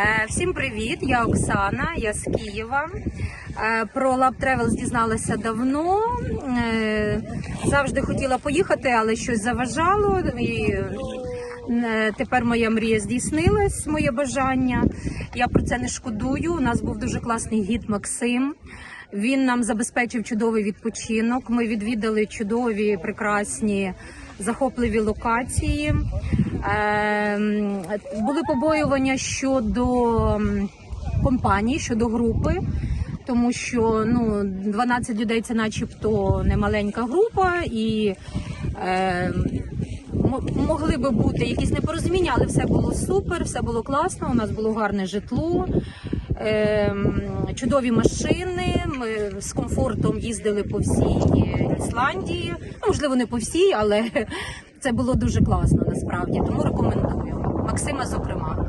Е, Всім привіт! Я Оксана, я з Києва. Е, Про Lab Travels дізналася давно. Е, Завжди хотіла поїхати, але щось заважало. І тепер моя мрія здійснилась, моє бажання. Я про це не шкодую. У нас був дуже класний гід Максим. Він нам забезпечив чудовий відпочинок. Ми відвідали чудові, прекрасні, захопливі локації. Ем, Були побоювання щодо компанії, щодо групи, тому що ну, 12 людей це начебто не маленька група, і ем, могли би бути якісь непорозуміння, але все було супер, все було класно. У нас було гарне житло. Ем, Чудові машини. Ми з комфортом їздили по всій Ісландії. Ну, можливо, не по всій, але це було дуже класно насправді. Тому рекомендую. Максима, зокрема.